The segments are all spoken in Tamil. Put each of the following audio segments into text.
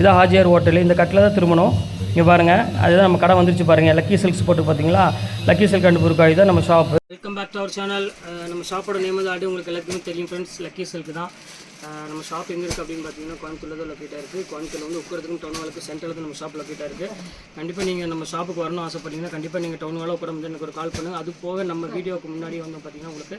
இதான் ஹாஜியார் ஹோட்டல். இந்த கட்டில் தான் திரும்பணும். இங்கே பாருங்கள் அதுதான் நம்ம கடை வந்துருச்சு பாருங்கள் லக்கி சில்க்ஸ் போட்டு பார்த்தீங்களா? லக்கி சில்க் அண்ட் புருக்காய் தான் நம்ம shop welcome back to our channel நம்ம ஷாப்போட நேம் வந்து ஆடி உங்களுக்கு எல்லாத்துக்குமே தெரியும் ஃப்ரெண்ட்ஸ் லக்கி சில்க் தான். நம்ம ஷாப் எங்கே இருக்குது அப்படின்னு பார்த்தீங்கன்னா கோயம்புத்தூரில் தான் லொக்கேட்டாக இருக்குது கோயம்புத்தூரில் வந்து உட்கறதுக்கும் டவுன் ஹாலுக்கு சென்டரில் தான் நம்ம ஷாப் லொக்கேட்டாக இருக்குது கண்டிப்பாக நீங்கள் நம்ம ஷாப்புக்கு வரணும் ஆசைப்பட்டீங்கன்னா கண்டிப்பாக நீங்கள் டவுன் ஹாலில் உட்கார வந்து எனக்கு ஒரு கால் பண்ணுங்கள் அது போக நம்ம வீடியோக்கு முன்னாடி வந்து பார்த்தீங்கன்னா உங்களுக்கு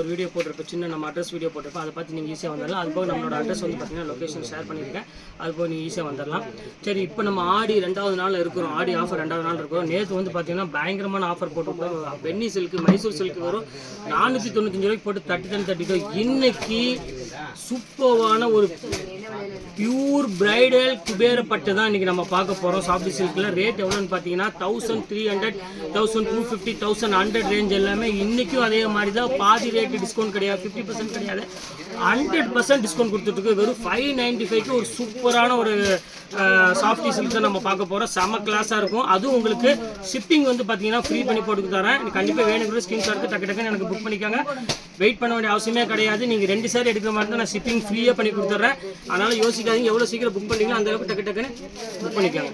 ஒரு வீடியோ போட்டிருப்போம் சின்ன நம்ம அட்ரஸ் வீடியோ போட்டிருப்போம் அதை பார்த்து நீங்கள் ஈஸியாக வந்துடலாம் அது போக நம்மளோட அட்ரஸ் வந்து பார்த்தீங்கன்னா லொக்கேஷன் ஷேர் பண்ணியிருக்கேன் அது போக நீங்கள் ஈஸியாக வந்துடலாம் சரி இப்போ நம்ம ஆடி ரெண்டாவது நாள் இருக்கிறோம். ஆடி ஆஃபர் ரெண்டாவது நாள் இருக்கிறோம். நேற்று வந்து பார்த்தீங்கன்னா பயங்கரமான ஆஃபர் போட்டிருக்கோம் பென்னி சில்க்கு மைசூர் சில்க்கு வரும் நானூற்றி தொண்ணூத்தஞ்சு ரூபாய்க்கு போட்டு தட்டி தன் தட்டிட்டோம் இன்னைக்கு சூப்பர்வான ஒரு பியூர் பிரைடல் குபேர பட்டு தான் இன்னைக்கு நம்ம பார்க்க போகிறோம் சாஃப்டி சில்கில் ரேட் எவ்வளோன்னு பார்த்தீங்கன்னா thousand three hundred thousand two fifty thousand hundred range எல்லாமே இன்றைக்கும் அதே மாதிரி தான். பாதி ரேட்டு டிஸ்கவுண்ட் கிடையாது ஃபிஃப்டி பர்சன்ட் கிடையாது. ஹண்ட்ரட் பர்சன்ட் டிஸ்கவுண்ட் கொடுத்துட்ருக்கு வெறும் ஃபைவ் நைன்ட்டி ஃபைவ்க்கு ஒரு சூப்பரான ஒரு சாஃப்டி சில்க் நம்ம பார்க்க போகிறோம் செம கிளாஸாக இருக்கும். அதுவும் உங்களுக்கு ஷிப்பிங் வந்து பார்த்தீங்கன்னா ஃப்ரீ பண்ணி போட்டு தரேன். கண்டிப்பாக வேணுங்கிற ஸ்கிரீன் ஷாட் டக்கு டக்குன்னு எனக்கு புக் பண்ணிக்காங்க. வெயிட் பண்ண வேண்டிய அவசியமே கிடையாது. நீங்கள் ரெண்டு சாரி எடுக்கிற மாதிரி தான் நான் ஷிப்பிங் ஃப்ரீயாக பண்ணி கொடுத்துட்றேன். அதனால் யோசிக்காதீங்க. எவ்வளோ சீக்கிரம் புக் பண்ணீங்களோ அந்த அளவுக்கு டக்கு டக்குன்னு புக் பண்ணிக்கோங்க.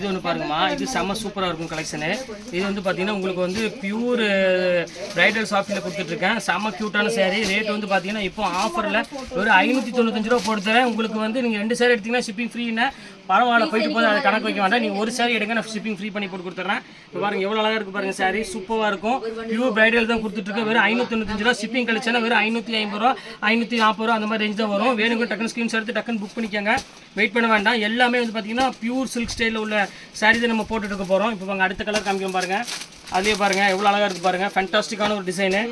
இது ஒன்று பாருங்கம்மா. இது செம்ம சூப்பராக இருக்கும் கலெக்ஷனு இது வந்து பார்த்தீங்கன்னா உங்களுக்கு வந்து பியூர் பிரைடல் ஷாப்பில் கொடுத்துட்ருக்கேன். செம்ம க்யூட்டான சேரீ ரேட் வந்து பார்த்தீங்கன்னா இப்போ ஆஃபரில் ஒரு ஐநூற்றி தொண்ணூத்தஞ்சு ரூபா போட்டு தரேன். உங்களுக்கு வந்து நீங்கள் ரெண்டு saree எடுத்தீங்கன்னா ஷிப்பிங் ஃப்ரீன்னு பரவாயில்ல போயிட்டு போது அதை கணக்கு வைக்க வேண்டாம். நீங்கள் ஒரு saree எடுங்க நான் ஷிப்பிங் ஃப்ரீ பண்ணி போட்டு கொடுத்துட்றேன். இப்போ பாருங்க எவ்வளோ அழகாக இருக்கு பாருங்க saree. சூப்பராக இருக்கும். பியூர் பிரைடல் தான் கொடுத்துட்ருக்கேன். வெறும் ஐநூற்றி தொண்ணூத்தஞ்சு ரூபா ஷிப்பிங் கழிச்சுன்னா வெறும் ஐநூற்றி ஐம்பது ரூபா ஐநூற்றி நாற்பது ரூபா அந்த மாதிரி ரேஞ்ச் தான் வரும். வேணுங்க டக்குன்னு ஸ்க்ரீன் எடுத்து டக்குன்னு புக் பண்ணிக்கோங்க. வெயிட் பண்ண வேண்டாம். எல்லாமே வந்து பார்த்தீங்கன்னா பியூர் சில்க் ஸ்டைலில் உள்ள saree தான் நம்ம போட்டுட்டு இருக்க போகிறோம் இப்போ வாங்க அடுத்த கலர் காமிக்கிறோம் பாருங்க. அதுலேயே பாருங்க எவ்வளோ அழகாக இருக்கு பாருங்க. ஃபேண்டாஸ்டிக்கான ஒரு டிசைனு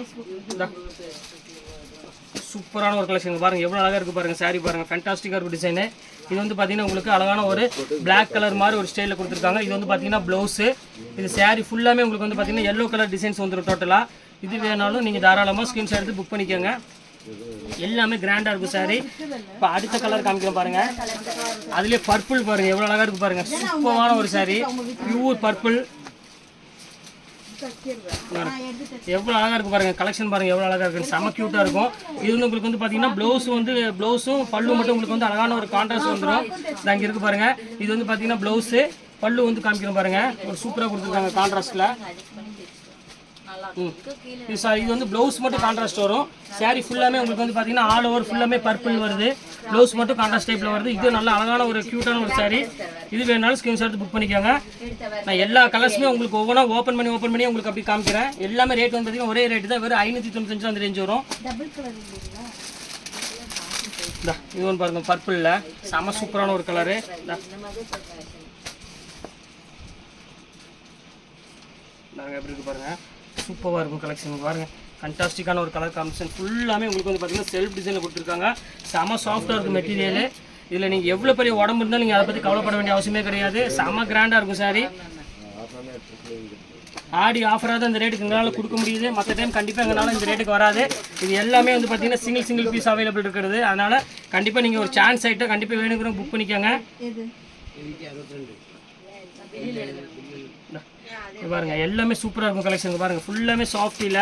சூப்பரான ஒரு கலெக்ஷன் பாருங்க எவ்வளோ அழகாக இருக்கு பாருங்க சாரி பாருங்க. ஃபேண்டாஸ்டிக்காக இருக்கும் டிசைனு இது வந்து பார்த்தீங்கன்னா உங்களுக்கு அழகான ஒரு பிளாக் கலர் மாதிரி ஒரு ஸ்டைலில் கொடுத்துருக்காங்க. இது வந்து பார்த்தீங்கன்னா ப்ளவுஸு இது சாரி ஃபுல்லாமே உங்களுக்கு வந்து பார்த்தீங்கன்னா எல்லோ கலர் டிசைன்ஸ் வந்துடும் டோட்டலாக இது வேணாலும் நீங்கள் தாராளமாக ஸ்க்ரீன்ஷாட் எடுத்து புக் பண்ணிக்கோங்க. எல்லாமே கிராண்டாக இருக்கும் சாரி இப்போ அடுத்த கலர் காமிக்கிறேன் பாருங்க. அதுலேயே பர்பிள் பாருங்க எவ்வளோ அழகாக இருக்கு பாருங்க. சூப்பரான ஒரு சாரி பியூர் பர்பிள் எவ்வளோ அழகாக இருக்கும் பாருங்கள் கலெக்ஷன் பாருங்க எவ்வளோ அழகாக இருக்குது செம க்யூட்டாக இருக்கும். இது வந்து உங்களுக்கு வந்து பார்த்தீங்கன்னா ப்ளவுஸ் வந்து ப்ளவுஸும் பல்லு மட்டும் உங்களுக்கு வந்து அழகான ஒரு கான்ட்ராஸ்ட் வந்துடும் இது அங்கே இருக்குது பாருங்கள் இது வந்து பார்த்தீங்கன்னா ப்ளவுஸு பல்லு வந்து காமிக்கிறோம் பாருங்கள் ஒரு சூப்பராக கொடுத்துருக்காங்க கான்ட்ராஸ்ட்டில் இது சார் இது வந்து ப்ளவுஸ் மட்டும் கான்ட்ராஸ்ட் வரும். Saree ஃபுல்லாமே உங்களுக்கு வந்து பார்த்தீங்கன்னா ஆல் ஓவர் ஃபுல்லாமே பர்பிள் வருது. ப்ளவுஸ் மட்டும் கான்ட்ராஸ்ட் டைப்பில் வருது. இது நல்ல அழகான ஒரு க்யூட்டான ஒரு saree. இது வேணாலும் ஸ்கிரீன் ஷாட் புக் பண்ணிக்கோங்க. நான் எல்லா கலர்ஸுமே உங்களுக்கு ஒவ்வொன்றா ஓப்பன் பண்ணி ஓப்பன் பண்ணி உங்களுக்கு அப்படி காமிக்கிறேன். எல்லாமே ரேட் வந்து பார்த்தீங்கன்னா ஒரே ரேட்டு தான். வெறும் ஐநூற்றி தொண்ணூத்தஞ்சு அந்த ரேஞ்ச் வரும். இந்தா, இது ஒன்று பாருங்க பர்பிளில் செம சூப்பரான ஒரு கலரு நாங்கள் எப்படி இருக்கு பாருங்க. சூப்பராக இருக்கும் கலெக்ஷன் பாருங்க ஃபண்டாஸ்டிக்கான ஒரு கலர் காம்பினேஷன் ஃபுல்லாமே உங்களுக்கு வந்து பார்த்தீங்கன்னா செல்ஃப் டிசைனில் கொடுத்துருக்காங்க. செம சாஃப்டாக இருக்கும் மெட்டீரியல் இதில் நீங்கள் எவ்வளோ பெரிய உடம்பு இருந்தாலும் நீங்கள் அதை பற்றி கவலைப்பட வேண்டிய அவசியமே கிடையாது. செம கிராண்டாக இருக்கும் சாரி ஆடி ஆஃபராக தான் இந்த ரேட்டுக்கு எங்களால் கொடுக்க முடியுது. மற்ற டைம் கண்டிப்பாக எங்களால் இந்த ரேட்டுக்கு வராது. இது எல்லாமே வந்து பார்த்தீங்கன்னா சிங்கிள் சிங்கிள் பீஸ் அவைலபிள் இருக்கிறது. அதனால் கண்டிப்பாக நீங்கள் ஒரு சான்ஸ் ஆகிட்டா கண்டிப்பாக வேணுங்கிறவங்க புக் பண்ணிக்கோங்க. பாருங்க எல்லாமே சூப்பராக இருக்கும் கலெக்ஷன் பாருங்க ஃபுல்லாமே சாஃப்டியில்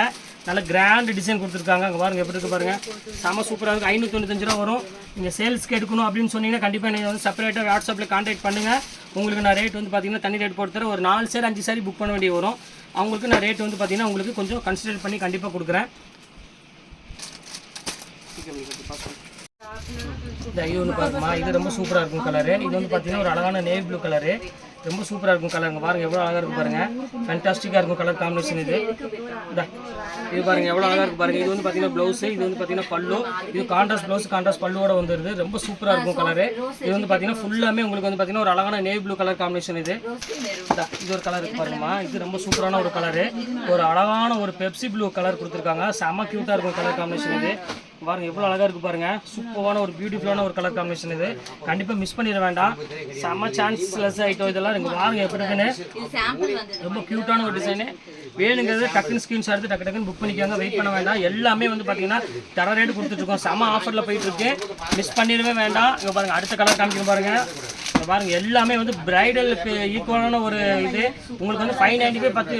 நல்ல கிராண்ட் டிசைன் கொடுத்துருக்காங்க. அங்கே பாருங்க எப்படி இருக்கு பாருங்க. செம சூப்பராக இருக்கும் ஐநூற்றி தொண்ணூத்தஞ்சு ரூபா வரும். நீங்கள் சேல்ஸ்க்கு எடுக்கணும் அப்படின்னு சொன்னீங்கன்னா கண்டிப்பாக நீங்கள் வந்து செப்பரேட்டாக வாட்ஸ்அப்பில் கான்டாக்ட் பண்ணுங்கள் உங்களுக்கு நான் ரேட் வந்து பார்த்தீங்கன்னா தனி ரேட் போட்டு தரேன். ஒரு நாலு சேர் அஞ்சு சாரி புக் பண்ண வேண்டிய வரும். அவங்களுக்கு நான் ரேட் வந்து பார்த்தீங்கன்னா உங்களுக்கு கொஞ்சம் கன்சிடர் பண்ணி கண்டிப்பாக கொடுக்குறேன். இது ஒன்று பாருமா இது ரொம்ப சூப்பராக இருக்கும் கலரு இது வந்து பார்த்தீங்கன்னா ஒரு அழகான நேவி ப்ளூ கலரு ரொம்ப சூப்பராக இருக்கும் கலருங்க பாருங்க எவ்வளோ அழகாக இருக்கும் பாருங்க. ஃபேன்டாஸ்டிக்காக இருக்கும் கலர் காம்பினேஷன் இது. இது பாருங்க எவ்வளோ அழகாக இருக்கு பாருங்க. இது வந்து பார்த்தீங்கன்னா ப்ளவுஸு இது வந்து பார்த்தீங்கன்னா பல்லு. இது கான்ட்ராஸ்ட் ப்ளவுஸ் கான்ட்ராஸ்ட் பல்லுவோட வந்துருது. ரொம்ப சூப்பராக இருக்கும் கலரு இது வந்து பார்த்தீங்கன்னா ஃபுல்லாமே உங்களுக்கு வந்து பார்த்தீங்கன்னா ஒரு அழகான நேவி ப்ளூ கலர் காம்பினேஷன் இது. இது ஒரு கலர் பாருங்கம்மா. இது ரொம்ப சூப்பரான ஒரு கலரு ஒரு அழகான ஒரு பெப்சி ப்ளூ கலர் கொடுத்துருக்காங்க. செம்ம க்யூட்டாக இருக்கும் கலர் காம்பினேஷன் இது. பாருங்க எவ்வளோ அழகாக இருக்கு பாருங்க. சூப்பரான ஒரு பியூட்டிஃபுல்லான ஒரு கலர் காம்பினேஷன் இது. கண்டிப்பாக மிஸ் பண்ணிட வேண்டாம். செம்ம சான்ஸ்லெஸ் ஐட்டம் இதெல்லாம் நீங்க பாருங்க எப்படி இருக்குன்னு. ரொம்ப க்யூட்டான ஒரு டிசைனு வேணுங்கிறது டக்குன்னு ஸ்க்ரீன்ஷாட் எடுத்து டக்கு டக்குன்னு புக் பண்ணிக்கோங்க. வெயிட் பண்ண வேண்டாம். எல்லாமே வந்து பார்த்தீங்கன்னா தர ரேட் கொடுத்துட்ருக்கோம் செம ஆஃபரில் போயிட்டு இருக்கு. மிஸ் பண்ணிடவே வேண்டாம். இங்கே பாருங்க அடுத்த கலர் காமிக்கணும் பாருங்க. பாருங்க எல்லாமே வந்து பிரைடலுக்கு ஈக்குவலான ஒரு இது. உங்களுக்கு வந்து ஃபைவ் நைன்டி ஃபைவ் பத்து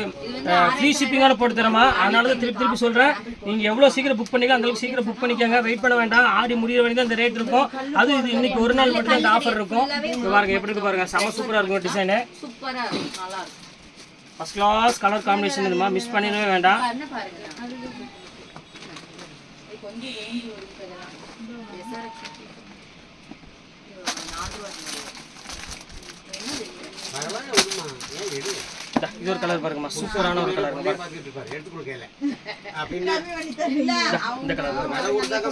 ஃப்ரீ ஷிப்பிங்கான போட்டு தரமா அதனால தான் திருப்பி திருப்பி சொல்கிறேன் நீங்கள் எவ்வளோ சீக்கிரம் புக் பண்ணிக்கலாம் அந்த அளவுக்கு சீக்கிரம் புக் பண்ணிக்கோங்க. வெயிட் பண்ண வேண்டாம். ஆடி வரைக்கும் தான் இந்த ரேட் இருக்கும். அது இது இன்னைக்கு ஒரு நாள் மட்டும் தான் இந்த ஆஃபர் இருக்கும். பாருங்க எப்படி இருக்கு பாருங்க. செம சூப்பராக இருக்கும் design first class colour combination இதுமா மிஸ் பண்ணிடவே வேண்டாம் என்ன பாருங்க இது கொஞ்சம் ரேஞ்ச் வரும் இதெல்லாம் SRX நாலு ரூபா என்னது இது? பரவாயில்ல விடுமா ஏன் எடு இந்தா, இது ஒரு கலர் பாருங்கம்மா. சூப்பரான ஒரு கலர் இந்த கலர் பாருங்க.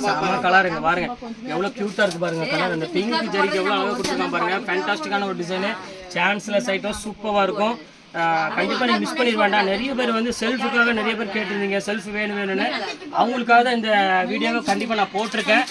செம கலர் இங்க பாருங்க. எவ்வளவு கியூட்டா இருக்கு பாருங்க. கலர் அந்த பிங்க் ஜெரிக்கு எவ்வளவு அழகா கொடுத்துருக்காங்க பாருங்க. ஃபேண்டாஸ்டிக்கான ஒரு டிசைனு சான்ஸ்லெஸ் ஐட்டம் சூப்பரா இருக்கும். ஆஹ் கண்டிப்பா நீங்க மிஸ் பண்ணிட வேண்டாம் நிறைய பேர் வந்து செல்ஃபுக்காக நிறைய பேர் கேட்டிருந்தீங்க. செல்ஃப் வேணும் வேணும்னு அவங்களுக்காக தான் இந்த வீடியோவை கண்டிப்பா நான் போட்டிருக்கேன்.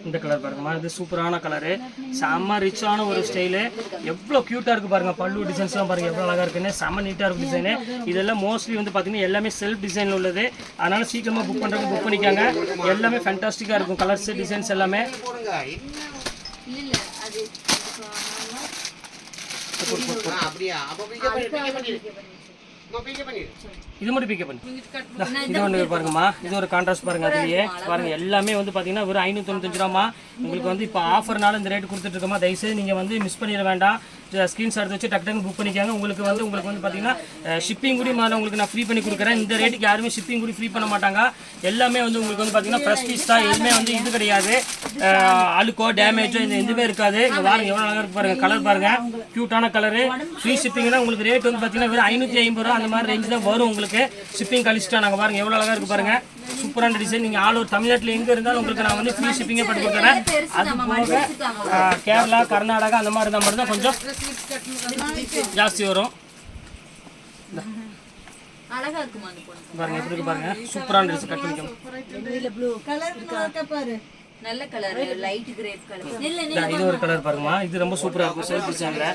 இந்தா. கலர் பாருங்கம்மா இது சூப்பரான கலரு செம்ம ரிச்சான ஒரு ஸ்டைலு எவ்வளோ க்யூட்டாக இருக்குது பாருங்க பல்லு டிசைன்ஸ்லாம் பாருங்க எவ்வளோ அழகாக இருக்குன்னு செம்ம நீட்டாக இருக்கும் டிசைனு இதெல்லாம் மோஸ்ட்லி வந்து பார்த்தீங்கன்னா எல்லாமே செல்ஃப் டிசைனில் உள்ளது அதனால சீக்கிரமாக புக் பண்ணுறதுக்கு புக் பண்ணிக்காங்க. எல்லாமே ஃபேண்டாஸ்டிக்காக இருக்கும். கலர்ஸ் டிசைன்ஸ் எல்லாமே போடுங்க இல்ல இல்ல அது ஆ, அப்படியா அப்போ பிக்கப் பண்ணி பிக்கப் பண்ணிடு அம்மா பிக்கப் பண்ணிடு இது மட்டும் பிக்கப் பண்ணி. இந்தா, இது ஒன்று பாருங்கம்மா. இது ஒரு கான்ட்ராஸ்ட் பாருங்க அதுலயே பாருங்க எல்லாமே வந்து பார்த்தீங்கன்னா ஒரு ஐநூற்றி தொண்ணூத்தஞ்சு ரூபாமா உங்களுக்கு வந்து இப்போ ஆஃபர்னால இந்த ரேட் கொடுத்துட்டு இருக்கோமா தயவுசெய்து நீங்கள் வந்து மிஸ் பண்ணிட வேண்டாம். ஸ்க்ரீன்ஷாட் வச்சு டக்கு டக்கு புக் பண்ணிக்காங்க. உங்களுக்கு வந்து உங்களுக்கு வந்து பார்த்தீங்கன்னா ஷிப்பிங் கூட மேலே உங்களுக்கு நான் ஃப்ரீ பண்ணி கொடுக்குறேன். இந்த ரேட்டுக்கு யாருமே ஷிப்பிங் கூட ஃப்ரீ பண்ண மாட்டாங்க. எல்லாமே வந்து உங்களுக்கு வந்து பார்த்தீங்கன்னா ஃப்ரெஷ் பீஸ் தான். எதுவுமே வந்து இது கிடையாது. அழுக்கோ டேமேஜோ இந்த எதுவுமே இருக்காது. இங்கே பாருங்க எவ்வளோ அழகாக இருக்கு பாருங்கள் கலர் பாருங்க. க்யூட்டான கலரு ஃப்ரீ ஷிப்பிங்னா உங்களுக்கு ரேட் வந்து பார்த்தீங்கன்னா வெறும் ஐநூற்றி ஐம்பது ரூபா அந்த மாதிரி ரேஞ்ச் தான் வரும் உங்களுக்கு. ஷிப்பிங் கழிச்சிட்டா நாங்கள் பாருங்கள் எவ்வளோ அழகாக இருக்கு பாருங்கள் சூப்பரான டிசைன் நீங்கள் ஆல் ஓவர் தமிழ்நாட்டில் எங்கே இருந்தாலும் உங்களுக்கு நான் வந்து ஃப்ரீ ஷிப்பிங்கே பண்ணி கொடுக்குறேன். அது போக கேரளா கர்நாடகா அந்த மாதிரி இருந்தால் மட்டும் தான் கொஞ்சம் ஜாஸ்தி வரும். பாருங்க எப்படி பாருங்க. சூப்பரான ட்ரெஸ் கட் பண்ணிக்கோங்க. நல்ல கலர் லைட் கிரேப் கலர் இது ஒரு கலர் பாருங்கம்மா. இது ரொம்ப சூப்பராக இருக்கும். செல்ஃப் டிசைனில்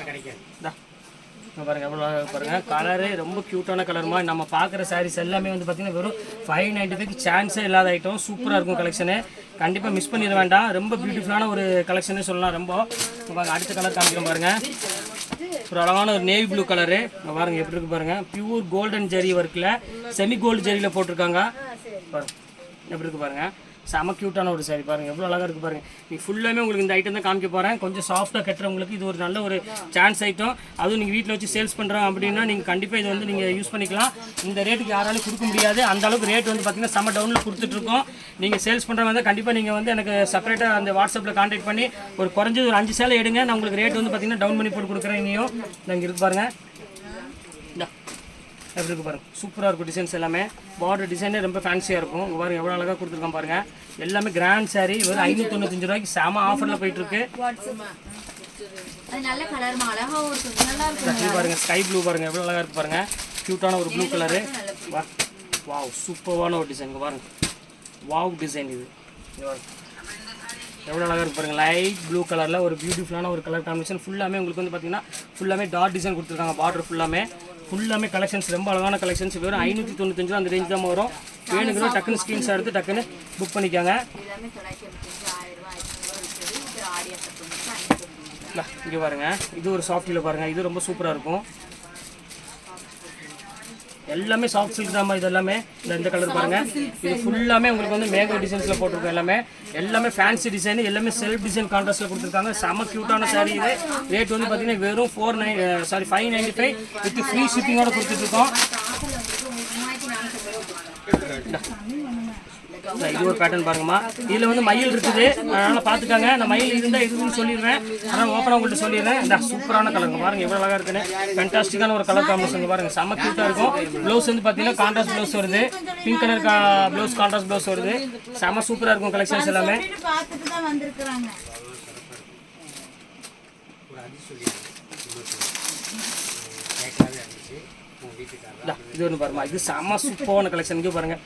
பாருங்கள் பாருங்க எவ்வளோ பாருங்க. கலரு ரொம்ப க்யூட்டான கலருமா நம்ம பார்க்குற சாரீஸ் எல்லாமே வந்து பார்த்தீங்கன்னா வெறும் ஃபைவ் நைன்டி ஃபைவ் சான்ஸே இல்லாத ஐட்டம் சூப்பராக இருக்கும் கலெக்ஷனு கண்டிப்பாக மிஸ் பண்ணிட வேண்டாம். ரொம்ப பியூட்டிஃபுல்லான ஒரு கலெக்ஷனே சொல்லலாம் ரொம்ப. பாருங்கள் பாருங்க அடுத்த கலர் காமிக்கிறோம் பாருங்க. ஒரு அழகான ஒரு நேவி ப்ளூ கலரு பாருங்கள் பாருங்க எப்படி இருக்கு பாருங்க. பியூர் கோல்டன் ஜெரி ஒர்க்கில் செமி கோல்டு ஜெரியில் போட்டிருக்காங்க. பாருங்கள் எப்படி இருக்கு பாருங்க. செம க்யூட்டான ஒரு saree. பாருங்கள் எவ்வளோ அழகாக இருக்குது பாருங்கள் நீ ஃபுல்லாமே உங்களுக்கு இந்த ஐட்டம் தான் காமிக்க போகிறேன் கொஞ்சம் சாஃப்ட்டாக கட்டுறவங்களுக்கு இது ஒரு நல்ல ஒரு சான்ஸ் ஐட்டம் அதுவும் நீங்கள் வீட்டில் வச்சு சேல்ஸ் பண்ணுறோம் அப்படின்னா நீங்கள் கண்டிப்பாக இது வந்து நீங்கள் யூஸ் பண்ணிக்கலாம். இந்த ரேட்டுக்கு யாராலும் கொடுக்க முடியாது. அந்த அளவுக்கு ரேட் வந்து பார்த்தீங்கன்னா செம்ம டவுனில் கொடுத்துட்ருக்கோம் நீங்கள் சேல்ஸ் பண்ணுறவங்க வந்து கண்டிப்பாக நீங்கள் வந்து எனக்கு செப்பரேட்டாக அந்த வாட்ஸ்அப்பில் கான்டாக்ட் பண்ணி ஒரு குறைஞ்சது ஒரு அஞ்சு சேலை எடுங்க. நான் உங்களுக்கு ரேட் வந்து பார்த்தீங்கன்னா டவுன் பண்ணி போட்டு கொடுக்குறேன் இனியும். நாங்கள் இருக்கு பாருங்கள் எப்படி இருக்கு பாருங்க? சூப்பராக இருக்கும் டிசைன்ஸ் எல்லாமே. பார்டர் டிசைனே ரொம்ப ஃபேன்சியாக இருக்கும். இங்க பாருங்க எவ்வளோ அழகாக கொடுத்துருக்கான் பாருங்க. எல்லாமே கிராண்ட் saree வெறும் ஐநூற்றி தொண்ணூத்தஞ்சு ரூபாய்க்கு செம ஆஃபரில் போயிட்டு இருக்கு பாருங்க ஸ்கை ப்ளூ பாருங்க எவ்வளோ அழகாக இருக்கு பாருங்க. க்யூட்டான ஒரு ப்ளூ கலரு வா வாவ் சூப்பரான ஒரு டிசைன் பாருங்க. வாவ் டிசைன் இது. எவ்வளோ அழகாக இருக்கு பாருங்க லைட் ப்ளூ கலரில் ஒரு பியூட்டிஃபுல்லான ஒரு கலர் காம்பினேஷன் ஃபுல்லாமே உங்களுக்கு வந்து பார்த்தீங்கன்னா ஃபுல்லாமே டாட் டிசைன் கொடுத்துருக்காங்க பார்டர் ஃபுல்லாமே ஃபுல்லாமே கலெக்ஷன்ஸ் ரொம்ப அழகான கலெக்ஷன்ஸ் வெறும் ஐநூற்றி தொண்ணூத்தஞ்சு அந்த ரேஞ்ச் தான் வரும். வேணுங்கிறோம் டக்குன்னு ஸ்க்ரீன்ஷாட் எடுத்து டக்குன்னு புக் பண்ணிக்கோங்க. இங்கே இது பாருங்க. இது ஒரு சாஃப்டில் பாருங்க. இது ரொம்ப சூப்பராக இருக்கும். எல்லாமே சாஃப்ட் சில்க் தாம்மா இது எல்லாமே இந்த இந்த கலர் பாருங்க. இது ஃபுல்லாமே உங்களுக்கு வந்து மேங்கோ டிசைன்ஸில் போட்டிருக்கோம் எல்லாமே. எல்லாமே ஃபேன்சி டிசைன் எல்லாமே செல்ஃப் டிசைன் கான்ட்ராஸ்ட்டில் கொடுத்துருக்காங்க. செம க்யூட்டான saree இது. ரேட் வந்து பார்த்தீங்கன்னா வெறும் four nine sorry five ninety five with free ஷிப்பிங்கோட கொடுத்துட்ருக்கோம் ஆஃபரில் வந்துட்டு உங்களுக்கு மூவாயிரத்தி நானூற்றி இந்த இது ஒரு பேட்டர்ன் பாருங்கம்மா. இதில் வந்து மயில் இருக்குது. அதனால் பார்த்துக்காங்க. நான் மயில் இருந்தால் இதுன்னு சொல்லிடுறேன். ஆனால் ஓப்பனாக உங்கள்கிட்ட சொல்லிடுறேன். இந்த சூப்பரான கலருங்க பாருங்க எவ்வளோ அழகாக இருக்குன்னு. ஃபென்டாஸ்டிக்கான ஒரு கலர் காம்பினேஷன் பாருங்கள் செம்ம க்யூட்டாக இருக்கும். ப்ளவுஸ் வந்து பார்த்தீங்கன்னா கான்ட்ராஸ்ட் ப்ளவுஸ் வருது. பிங்க் கலர் கா ப்ளவுஸ் கான்ட்ராஸ்ட் ப்ளவுஸ் வருது. செம்ம சூப்பராக இருக்கும் கலெக்ஷன்ஸ் எல்லாமே. பார்த்துட்டு தான் வந்திருக்கிறாங்க ஒரு அதிசயம் கேட்காத இருந்துச்சு இது ஒன்று பாருமா இது செம்ம சூப்பரான கலெக்ஷன் இங்கே பாருங்க.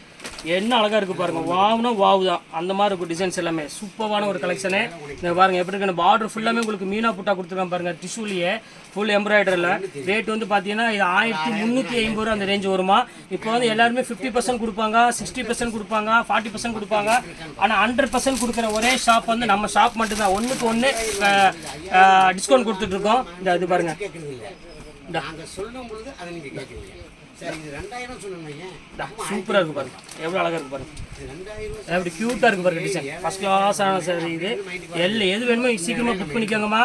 என்ன அழகா இருக்கு பாருங்க. வாவ்னா வாவு தான். அந்த மாதிரி இருக்கும் டிசைன்ஸ் எல்லாமே. சூப்பரான ஒரு கலெக்ஷனு இந்த பாருங்க எப்படி இருக்கு? பார்டர் ஃபுல்லாமே உங்களுக்கு மீனா புட்டா கொடுத்துருக்காங்க பாருங்க. டிஷ்யூலேயே ஃபுல் எம்ப்ராய்டரில் ரேட் வந்து பார்த்தீங்கன்னா இது ஆயிரத்தி முந்நூற்றி ஐம்பது ரூபா அந்த ரேஞ்ச் வருமா? இப்போ வந்து எல்லாருமே ஃபிஃப்டி பர்சன்ட் கொடுப்பாங்க சிக்ஸ்டி பர்சன்ட் கொடுப்பாங்க ஃபார்ட்டி பர்சன்ட் கொடுப்பாங்க. ஆனால் ஹண்ட்ரட் பர்சன்ட் கொடுக்குற ஒரே ஷாப் வந்து நம்ம ஷாப் மட்டும்தான். ஒன்றுக்கு ஒன்று டிஸ்கவுண்ட் கொடுத்துட்ருக்கோம் இந்த இது பாருங்க. கேட்குறது இல்லை நாங்கள் சொல்லும் பொழுது அதை நீங்கள் கேட்குறீங்க. சரி இது ரெண்டாயிரம் சொன்னீங்க சூப்பராக இருக்கு பாருங்க. எவ்வளோ அழகாக இருக்கு பாருங்க. அப்படி க்யூட்டாக இருக்கு பாருங்க டிசைன் ஃபஸ்ட் கிளாஸான சார் இது. எல்லாம் எது வேணுமோ சீக்கிரமாக புக் பண்ணிக்கோங்கம்மா.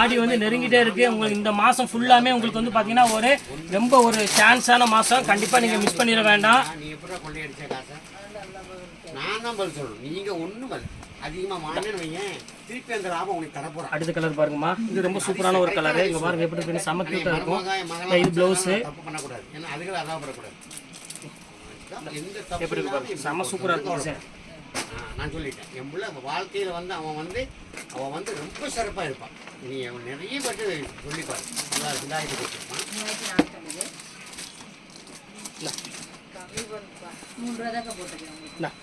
ஆடி வந்து நெருங்கிட்டே இருக்கு. உங்களுக்கு இந்த மாதம் ஃபுல்லாமே உங்களுக்கு வந்து பார்த்தீங்கன்னா ஒரு ரொம்ப ஒரு சான்ஸான மாதம் கண்டிப்பாக நீங்கள் மிஸ் பண்ணிட வேண்டாம். நான் தான் பதில் சொல்லணும். நீங்கள் ஒன்றும் பதில் அதிகமாக வாங்கினு வைங்க திருப்பி அந்த லாபம் உனக்கு தரப்போகிறேன் அடுத்த கலர் பாருங்கம்மா. இது ரொம்ப சூப்பரான ஒரு கலர் இங்கே பாருங்க எப்படி இருக்குன்னு. செம்ம க்யூட்டாக இருக்கும். இது ப்ளவுஸு தப்பு பண்ணக்கூடாது. ஏன்னா அதுகளை எந்த தப்பு எப்படி இருக்கு பாருங்க. செம்ம சூப்பராக இருக்கும் ஆ, நான் சொல்லிட்டேன். என் பிள்ளை வாழ்க்கையில் வந்து அவன் வந்து அவன் வந்து ரொம்ப சிறப்பாக இருப்பான் நீ அவன் நிறைய பேட்டு சொல்லிப்பாரு நல்லா இதாகிட்டு கொடுத்துருப்பான்.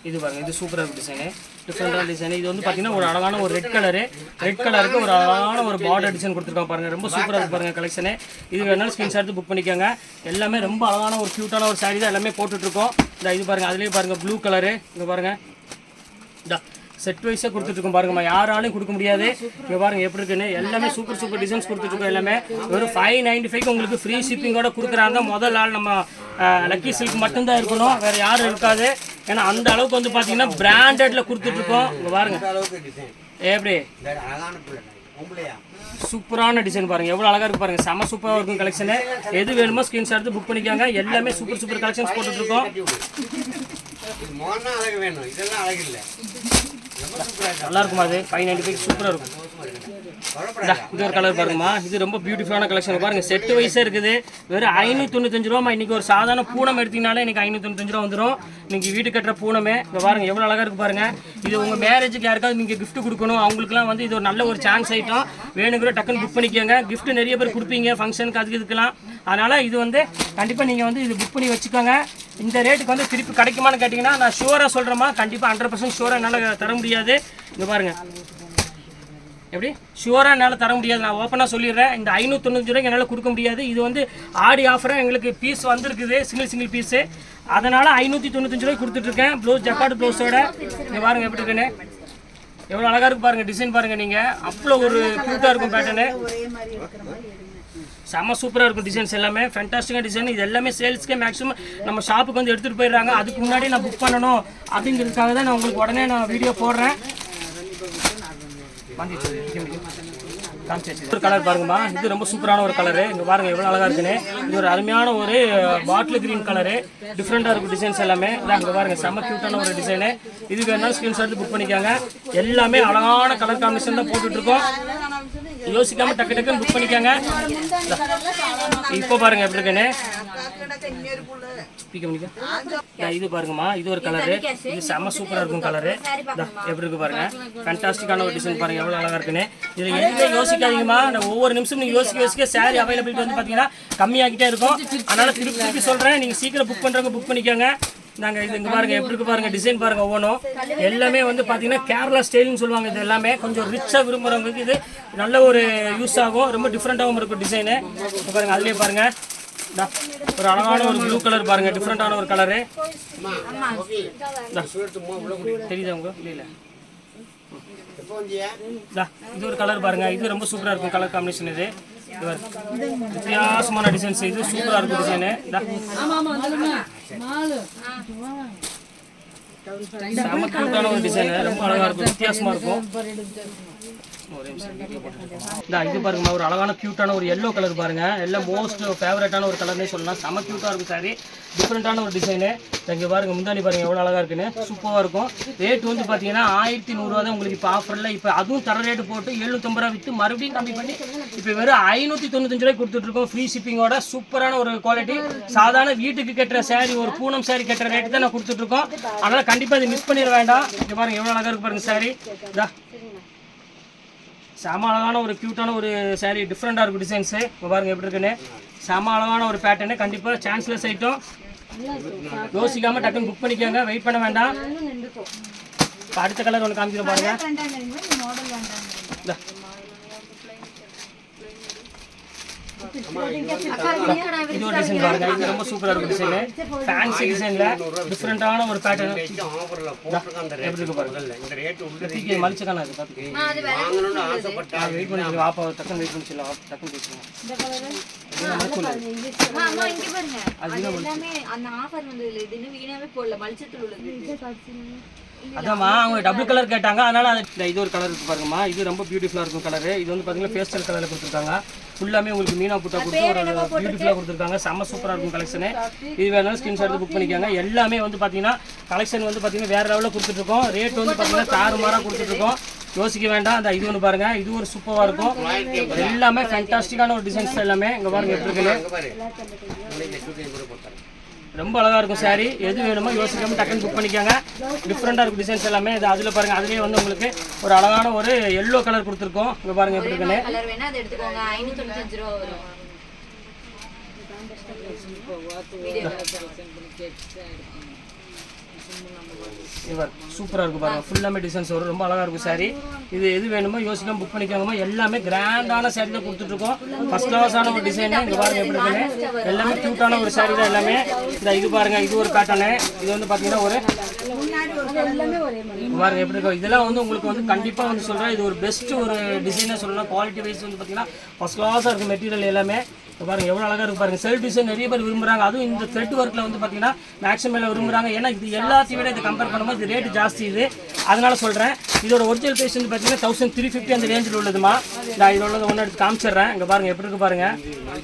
இது பாருங்க இது சூப்பராக இருக்கு டிசைனு டிஃப்ரெண்டான டிசைன் இது வந்து பார்த்தீங்கன்னா ஒரு அழகான ஒரு ரெட் கலரு ரெட் கலருக்கு ஒரு அழகான ஒரு பார்டர் டிசைன் கொடுத்துருக்காங்க பாருங்க. ரொம்ப சூப்பராக இருக்கு பாருங்க கலெக்ஷனு இது வேணாலும் ஸ்க்ரீன்ஷாட் எடுத்து புக் பண்ணிக்கோங்க. எல்லாமே ரொம்ப அழகான ஒரு க்யூட்டான ஒரு saree தான் எல்லாமே போட்டுட்ருக்கோம். இந்த இது பாருங்க அதுலேயே பாருங்க ப்ளூ கலரு இங்கே பாருங்க. இந்த செட் வைஸாக கொடுத்துட்ருக்கோம் பாருங்கம்மா. யாராலையும் கொடுக்க முடியாது. இங்கே பாருங்க எப்படி இருக்குன்னு? எல்லாமே சூப்பர் சூப்பர் டிசைன்ஸ் கொடுத்துட்ருக்கோம் எல்லாமே. வெறும் ஃபைவ் நைன்டி ஃபைவ் உங்களுக்கு ஃப்ரீ ஷிப்பிங்கோட கொடுக்குறாங்க. முதல் ஆள் நம்ம லக்கி சில்க் மட்டும்தான் இருக்கணும். வேறு யாரும் இருக்காது. ஏன்னா அந்த அளவுக்கு வந்து பார்த்தீங்கன்னா பிராண்டட்ல கொடுத்துட்ருக்கோம். இங்கே பாருங்க. இந்த அளவுக்கு டிசைன் எப்படி? சூப்பரான டிசைன் பாருங்க. எவ்வளோ அழகா இருக்கு பாருங்க. செம சூப்பராக இருக்கும் கலெக்ஷனு எது வேணுமோ ஸ்க்ரீன்ஷாட் எடுத்து புக் பண்ணிக்கோங்க. எல்லாமே சூப்பர் சூப்பர் கலெக்ஷன்ஸ் போட்டுட்ருக்கோம். நல்லா இருக்குமா அது? ஃபைவ் நைன்டி ஃபைவ் சூப்பராக இருக்கும். இது ஒரு கலர் பாருங்கம்மா. இது ரொம்ப பியூட்டிஃபுல்லான கலெக்ஷன் பாருங்க. செட்டு வைஸாக இருக்குது. வெறும் ஐநூற்றி தொண்ணூத்தஞ்சு ரூபாமா இன்றைக்கி ஒரு சாதாரண பூனம் எடுத்தீங்கனாலே இன்றைக்கி ஐநூற்றி தொண்ணூத்தஞ்சு ரூபா வந்துடும் இன்னைக்கு வீடு கட்டுற பூனமே. இங்கே பாருங்க எவ்வளோ அழகாக இருக்கு பாருங்க. இது உங்கள் மேரேஜுக்கு யாருக்காவது நீங்கள் கிஃப்ட் கொடுக்கணும். அவங்களுக்குலாம் வந்து இது ஒரு நல்ல ஒரு சான்ஸ் ஐட்டம் வேணுங்கிற டக்குன்னு புக் பண்ணிக்கோங்க. கிஃப்ட் நிறைய பேர் கொடுப்பீங்க. ஃபங்க்ஷனுக்கு அதுக்கு இதுக்கெல்லாம். அதனால் இது வந்து கண்டிப்பாக நீங்கள் வந்து இது புக் பண்ணி வச்சுக்கோங்க. இந்த ரேட்டுக்கு வந்து திருப்பி கிடைக்குமான்னு கேட்டிங்கன்னா நான் ஷூராக சொல்கிறேம்மா கண்டிப்பாக ஹண்ட்ரட் பர்சன்ட் ஷூராக என்னால் தர முடியாது. இங்கே பாருங்கள் எப்படி? ஷுவராக என்னால் தர முடியாது. நான் ஓப்பனாக சொல்லிடுறேன். இந்த ஐநூற்றொண்ணூறு ரூபாய்க்கு என்னால் கொடுக்க முடியாது. இது வந்து ஆடி ஆஃபராக எங்களுக்கு பீஸ் வந்திருக்குது. சிங்கிள் சிங்கிள் பீஸு அதனால் ஐநூற்றி தொண்ணூத்தஞ்சு ரூபாய்க்கு கொடுத்துட்ருக்கேன். ப்ளவுஸ் ஜப்பாடு ப்ளவுஸோட இங்கே பாருங்கள் எப்படி இருக்குன்னு. எவ்வளோ அழகாக இருக்கு பாருங்கள் டிசைன் பாருங்கள் நீங்கள் அவ்வளோ ஒரு க்யூட்டாக இருக்கும் பேட்டர்னு செம்ம சூப்பராக இருக்கும் டிசைன்ஸ் எல்லாமே. ஃபேண்டாஸ்டிக்காக டிசைன் இது எல்லாமே சேல்ஸ்க்கே மேக்ஸிமம் நம்ம ஷாப்புக்கு வந்து எடுத்துகிட்டு போயிடுறாங்க. அதுக்கு முன்னாடி நான் புக் பண்ணணும் அப்படிங்கிறதுக்காக தான் நான் உங்களுக்கு உடனே நான் வீடியோ போடுறேன். ஒரு கலர் பாருங்கம்மா. இது ரொம்ப சூப்பரான ஒரு கலரு இங்கே பாருங்கள் எவ்வளோ அழகாக இருக்குன்னு. இது ஒரு அருமையான ஒரு பாட்டில் கிரீன் கலரு டிஃப்ரெண்ட்டாக இருக்கும் டிசைன்ஸ் எல்லாமே. இல்லை இங்க பாருங்கள் செம்ம க்யூட்டான ஒரு டிசைனு இதுக்கு வேணால் ஸ்கிரீன்ஷாட் புக் பண்ணிக்காங்க. எல்லாமே அழகான கலர் காம்பினேஷன் தான் போட்டுட்ருக்கோம் யோசிக்காம டக்கு டக்குன்னு புக் பண்ணிக்கோங்க. இப்போ பாருங்க எப்படி இருக்குன்னு. இது பாருங்கம்மா இது ஒரு கலரு இது செம்ம சூப்பரா இருக்கும் கலரு எப்படி இருக்கு பாருங்க. ஃபேண்டாஸ்டிக்கான ஒரு டிசைன் பாருங்க எவ்வளவு அழகா இருக்குன்னு. இதுல எதுவுமே யோசிக்காதீங்கம்மா. நான் ஒவ்வொரு நிமிஷம் நீங்க யோசிக்க யோசிக்க சாரி அவைலபிலிட்டி வந்து பாத்தீங்கன்னா கம்மியாகிட்டே இருக்கும். அதனால திருப்பி திருப்பி சொல்றேன். நீங்க சீக்கிரம் புக் பண்றவங்க புக் பண்ணிக்கோங்க. நாங்கள் இது இங்கே பாருங்கள் எப்படி இருக்கு பாருங்கள் டிசைன் பாருங்கள் ஒவ்வொன்றும். எல்லாமே வந்து பார்த்தீங்கன்னா கேரளா ஸ்டைல்னு சொல்லுவாங்க இது எல்லாமே. கொஞ்சம் ரிச்சாக விரும்புகிறவங்களுக்கு இது. நல்ல ஒரு யூஸ் ஆகும். ரொம்ப டிஃப்ரெண்ட்டாகவும் இருக்கும் டிசைனு பாருங்கள் அதுலேயே பாருங்கள் ஒரு அழகான ஒரு ப்ளூ கலர் பாருங்க டிஃப்ரெண்ட்டான ஒரு கலரு தெரியுதா உங்க? இல்லை இது ஒரு கலர் பாருங்க. இது ரொம்ப சூப்பரா இருக்கும் கலர் காம்பினேஷன் இது. வித்தியாசமான டிசைன்ஸ் இது சூப்பரா இருக்கும் டிசைனு செம கியூட்டான ஒரு டிசைன் ரொம்ப அழகா இருக்கும். வித்தியாசமா இருக்கும். இந்தா, இது பாருங்கம்மா ஒரு அழகான க்யூட்டான ஒரு எல்லோ கலர் பாருங்க. எல்லாம் மோஸ்ட் ஃபேவரட்டான ஒரு கலர்னே சொல்லலாம். செம க்யூட்டாக இருக்கும் சாரி டிஃப்ரெண்ட்டான ஒரு டிசைனு இங்கே பாருங்க முந்தாணி பாருங்க எவ்வளோ அழகா இருக்குன்னு. சூப்பராக இருக்கும். ரேட் வந்து பார்த்தீங்கன்னா ஆயிரத்தி நூறுரூவா தான் உங்களுக்கு இப்போ ஆஃபரில் இப்போ அதுவும் தர ரேட்டு போட்டு எழுநூத்தம்பது ரூபா விற்று மறுபடியும் கம்மி பண்ணி இப்போ வெறும் ஐநூற்றி தொண்ணூத்தஞ்சு ரூபாய் கொடுத்துட்ருக்கோம் ஃப்ரீ ஷிப்பிங்கோட சூப்பரான ஒரு குவாலிட்டி சாதாரண வீட்டுக்கு கட்டுற சாரி ஒரு பூனம் சாரி கட்டுற ரேட்டு தான் நான் கொடுத்துட்ருக்கோம் அதனால் கண்டிப்பாக இதை மிஸ் பண்ணிட வேண்டாம். இங்கே பாருங்க எவ்வளோ அழகாக இருக்கு பாருங்க சாரி இதா. செம அழகான ஒரு க்யூட்டான ஒரு saree டிஃப்ரெண்ட்டாக இருக்கும் டிசைன்ஸு இப்போ பாருங்க எப்படி இருக்குன்னு. செம அழகான ஒரு பேட்டர்னு கண்டிப்பாக சான்ஸ்லெஸ் ஐட்டம் யோசிக்காம டக்குன்னு புக் பண்ணிக்கோங்க. வெயிட் பண்ண வேண்டாம். அடுத்த கலர் ஒன்று காமிக்கிறேன் பாருங்க வேண்டாங்கிறீங்களா இந்த மாடல் வேண்டாங்கிறீங்களா இந்தா. இது ஒரு டிசைன் பாருங்க இது ரொம்ப சூப்பராக இருக்கும் டிசைனு ஃபேன்சி டிசைனில் டிஃப்ரெண்ட்டான ஒரு பேட்டர்ன் மலிச்சக்கான அது வெயிட் பண்ணி வாப்பா டக்குன்னு வெயிட் பண்ணிச்சிடலாம் டக்குன்னு பேசுவோம் அது எல்லாமே அந்த ஆஃபர் வீணாவே போடல மலிச்சத்தில் உள்ளது அதாம்மா அவங்க டபுள் கலர் கேட்டாங்க. அதனால அது இந்த இது ஒரு கலர் இருக்கு பாருங்கம்மா. இது ரொம்ப பியூட்டிஃபுல்லாக இருக்கும் கலர் இது வந்து பார்த்தீங்கன்னா பேஸ்டல் கலரில் கொடுத்துருக்காங்க. ஃபுல்லாமே உங்களுக்கு மீனா புட்டா கொடுத்து ஒரு பியூட்டிஃபுல்லாக கொடுத்துருக்காங்க. செம்ம சூப்பராக இருக்கும் கலெக்ஷனு இது வேணாலும் ஸ்கிரீன்ஷாட் எடுத்து புக் பண்ணிக்கோங்க. எல்லாமே வந்து பார்த்தீங்கன்னா கலெக்ஷன் வந்து பார்த்தீங்கன்னா வேறு லெவலில் கொடுத்துட்ருக்கோம். ரேட் வந்து பார்த்தீங்கன்னா தாறுமாறாக கொடுத்துட்ருக்கோம். யோசிக்க வேண்டாம். அந்த இது ஒன்று பாருங்க. இது ஒரு சூப்பராக இருக்கும். எல்லாமே ஃபேண்டாஸ்டிக்கான ஒரு டிசைன்ஸ் எல்லாமே. இங்கே பாருங்க எப்படி இருக்குன்னு ரொம்ப அழகா இருக்கும் சாரி எது வேணுமோ யோசிக்காம டக்குன்னு புக் பண்ணிக்கோங்க. டிஃப்ரெண்டாக இருக்கும் டிசைன்ஸ் எல்லாமே. இது அதில் பாருங்க. அதுலேயே வந்து உங்களுக்கு ஒரு அழகான ஒரு எல்லோ கலர் கொடுத்துருக்கோம். இங்கே பாருங்க எப்படி இருக்குன்னு. கலர் வேணா அதை எடுத்துக்கோங்க ஐநூத்தி தொண்ணூத்தஞ்சு ரூபா வரும் இவர் சூப்பராக இருக்கும் பாருங்கள் ஃபுல்லாமே டிசைன்ஸ் வரும் ரொம்ப அழகாக இருக்கும் சாரி இது எது வேணுமோ யோசிக்காம புக் பண்ணிக்கோங்கம்மா. எல்லாமே கிராண்டான சாரி தான் கொடுத்துட்ருக்கோம் ஃபஸ்ட் கிளாஸான ஒரு டிசைனு இங்கே பாருங்கள் எப்படி இருக்குன்னு. எல்லாமே க்யூட்டான ஒரு சாரி தான் எல்லாமே. இந்த இது பாருங்கள் இது ஒரு காட்டனு இது வந்து பார்த்தீங்கன்னா ஒரு பாருங்க எப்படி இருக்கும். இதெல்லாம் வந்து உங்களுக்கு வந்து கண்டிப்பாக வந்து சொல்கிறேன் இது ஒரு பெஸ்ட் ஒரு டிசைனாக சொல்லலாம். குவாலிட்டி வைஸ் வந்து பார்த்தீங்கன்னா ஃபஸ்ட் கிளாஸாக இருக்கும் மெட்டீரியல் எல்லாமே. பாருங்கள் பாருங்க எவ்வளோ அழகாக இருக்கு பாருங்க. செல்ஃப் டிசைன் நிறைய பேர் விரும்புறாங்க. அதுவும் இந்த த்ரெட் ஒர்க்கில் வந்து பார்த்தீங்கன்னா மேக்ஸிமம் எல்லாம் விரும்புறாங்க. ஏன்னா இது எல்லாத்தையும் விட இதை கம்பேர் பண்ணும்போது இது ரேட் ஜாஸ்தி இது. அதனால சொல்கிறேன் இதோட ஒரிஜினல் ப்ரைஸ் வந்து பார்த்தீங்கன்னா தௌசண்ட் த்ரீ ஃபிஃப்டி அந்த ரேஞ்சில் உள்ளதுமா. நான் இதில் உள்ளதை ஒன்று எடுத்து காமிச்சிடுறேன். இங்கே பாருங்க எப்படி இருக்கு பாருங்க.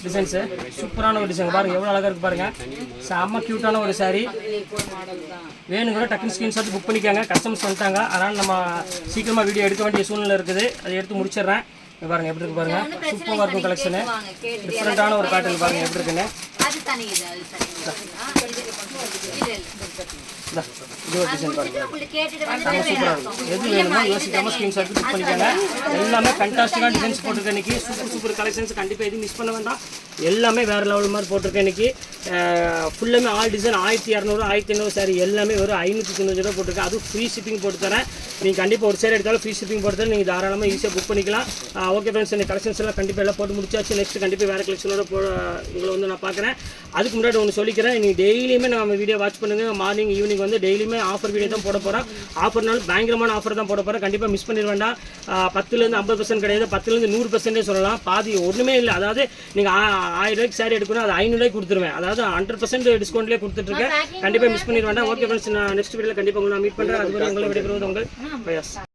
டிசைன்ஸு சூப்பரான ஒரு டிசைன் பாருங்க எவ்வளோ அழகாக இருக்கு பாருங்க. செம்ம க்யூட்டான ஒரு saree. வேணுங்கிற டக்குனு ஸ்க்ரீன்ஷாட் புக் பண்ணிக்காங்க. கஸ்டமர்ஸ் வந்துட்டாங்க. அதனால் நம்ம சீக்கிரமாக வீடியோ எடுக்க வேண்டிய சூழ்நிலை இருக்குது. அதை எடுத்து முடிச்சிடுறேன். பாருங்க எப்படி இருக்கு பாருங்க. சூப்பராக இருக்கும் கலெக்ஷனு டிஃப்ரெண்ட்டான ஒரு பேட்டர்ன் பாருங்க எப்படி இருக்குன்னு. இது ஒரு டிசைன் எது வேணுமோ ஸ்க்ரீன்ஷாட் புக் பண்ணிக்கோங்க. எல்லாமே ஃபண்டாஸ்டிக்கான டிசைன்ஸ் போட்டிருக்கேன் இன்னைக்கு. சூப்பர் சூப்பர் கலெக்ஷன்ஸ் கண்டிப்பாக எதுவும் மிஸ் பண்ண வேண்டாம். எல்லாமே வேறு லெவல் மாதிரி போட்டிருக்கேன் இன்னைக்கு. ஃபுல்லாமே ஆல் டிசைன் ஆயிரத்தி இரநூறு ஆயிரத்தி ஐநூறு சாரி எல்லாமே ஒரு ஐநூற்றி தொண்ணூறு ரூபா போட்டிருக்கேன் அதுவும் ஃப்ரீ ஷிப்பிங் போட்டு தரேன். நீங்கள் கண்டிப்பாக ஒரு சேர் எடுத்தாலும் ஃப்ரீ ஷிப்பிங் போட்டு தரேன். நீங்கள் தாராளமாக ஈஸியாக புக் பண்ணிக்கலாம். ஓகே ஃப்ரெண்ட்ஸ் இந்த கலெக்ஷன்ஸ் எல்லாம் கண்டிப்பாக எல்லாம் போட்டு முடிச்சாச்சு. நெக்ஸ்ட் கண்டிப்பாக வேறு கலெக்ஷனோட போ உங்களை வந்து நான் பார்க்குறேன். அதுக்கு முன்னாடி ஒன்று சொல்லிக்கிறேன். நீங்கள் டெய்லியுமே நம்ம வீடியோ வாட்ச் பண்ணுங்கள் மார்னிங் ஈவினிங் வந்து டெய்லியுமே ஆஃபர் வீடியோ தான் போட போகிறோம் ஆஃபர்னால பயங்கரமான ஆஃபர் தான் போட போகிறேன் கண்டிப்பாக மிஸ் பண்ணிட வேண்டாம் பத்துலேருந்து ஐம்பது பர்சன்ட் கிடையாது. பத்துலேருந்து நூறு பர்சன்டே சொல்லலாம். பாதி ஒன்றுமே இல்லை. அதாவது நீங்கள் ஆயிரம் ரூபாய்க்கு சாரி எடுக்கணும் அது ஐநூறுரூவாய்க்கு கொடுத்துருவேன். அதாவது ஹண்ட்ரட் பர்சன்ட் டிஸ்கவுண்ட்லேயே கொடுத்துட்ருக்கேன். கண்டிப்பாக மிஸ் பண்ணிட வேண்டாம் ஓகே ஃப்ரெண்ட்ஸ் நான் நெக்ஸ்ட் வீடியோவில் கண்டிப்பாக உங்களை நான் மீட் பண்ணுறேன் அதுவரை உங்களை விடைபெறுவது உங்கள் பயஸ்